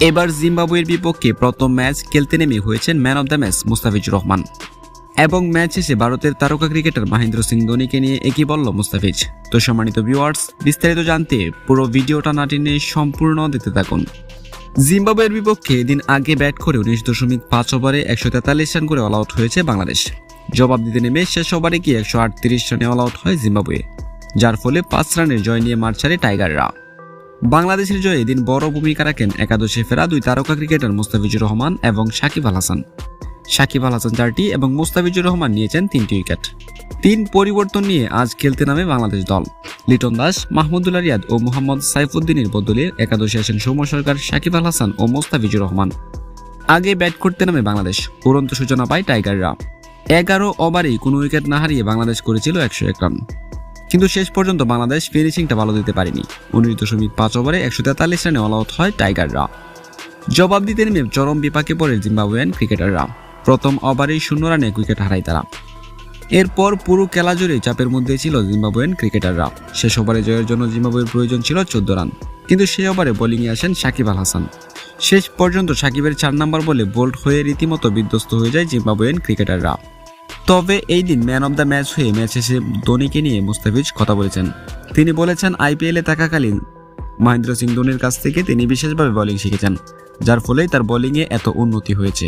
এবার জিম্বাবুয়ের বিপক্ষে প্রথম ম্যাচ খেলতে নেমে হয়েছেন man of the match Mustafizur Rahman. এবং ম্যাচ শেষে ভারতের তারকা ক্রিকেটার মহেন্দ্র সিং ধোনিকে নিয়ে একই বলল মুস্তাফিজ। তো সম্মানিত ভিউয়ার্স বিস্তারিত জানতে পুরো ভিডিওটা না টেনে সম্পূর্ণ দিতে থাকুন। জিম্বাবুয়ের বিপক্ষে এদিন আগে ব্যাট করে উনিশ দশমিক পাঁচ ওভারে একশো তেতাল্লিশ রান করে অল আউট হয়েছে বাংলাদেশ। জবাব দিতে নেমে শেষ ওভারে গিয়ে একশো আটত্রিশ রানে অল আউট হয় জিম্বাবুয়ে। যার ফলে পাঁচ রানের জয় নিয়ে মার ছাড়ে টাইগাররা। বাংলাদেশের জয়ে এদিন বড় ভূমিকা রাখেন একাদশে ফেরা দুই তারকা ক্রিকেটার মুস্তাফিজুর রহমান এবং সাকিব আল হাসান। সাকিব আল হাসান চারটি এবং মুস্তাফিজুর রহমান নিয়েছেন তিনটি উইকেট। তিন পরিবর্তন নিয়ে আজ খেলতে নামে বাংলাদেশ দল। লিটন দাস, মাহমুদুল্লাহ রিয়াদ ও মোহাম্মদ সাইফুদ্দিনের বদলে একাদশে আসেন সৌম্য সরকার, সাকিব আল হাসান ও মোস্তাফিজুর রহমান। আগে ব্যাট করতে নামে বাংলাদেশ, উড়ন্ত সূচনা পায় টাইগাররা। এগারো ওভারেই কোনো উইকেট না হারিয়ে বাংলাদেশ করেছিল একশো এক রান। কিন্তু শেষ পর্যন্ত বাংলাদেশ ফিনিশিংটা ভালো দিতে পারেনি। উনিশ দশমিক পাঁচ ওভারে একশো তেতাল্লিশ রানে অল আউট হয় টাইগাররা। জবাব দিতে নেমে চরম বিপাকে পড়ে জিম্বাবুয়ান ক্রিকেটাররা প্রথম ওভারেই শূন্য রানে উইকেট হারায় তারা। এরপর পুরো খেলা জুড়ে চাপের মধ্যে ছিল জিম্বাবুয়ান ক্রিকেটাররা শেষ ওভারে জয়ের জন্য জিম্বাবুয়ের প্রয়োজন ছিল চোদ্দ রান। কিন্তু সেই ওভারে বোলিংয়ে আসেন সাকিব আল হাসান। শেষ পর্যন্ত সাকিবের চার নম্বর বলে বোল্ড হয়ে রীতিমতো বিধ্বস্ত হয়ে যায় জিম্বাবুয়ান ক্রিকেটাররা তবে এই দিন ম্যান অব দ্য ম্যাচ হয়ে ম্যাচ শেষে ধোনিকে নিয়ে মুস্তাফিজ কথা বলেছেন। তিনি বলেছেন আইপিএলে থাকাকালীন মহেন্দ্র সিং ধোনির কাছ থেকে তিনি বিশেষভাবে বোলিং শিখেছেন, যার ফলেই তার বোলিংয়ে এত উন্নতি হয়েছে।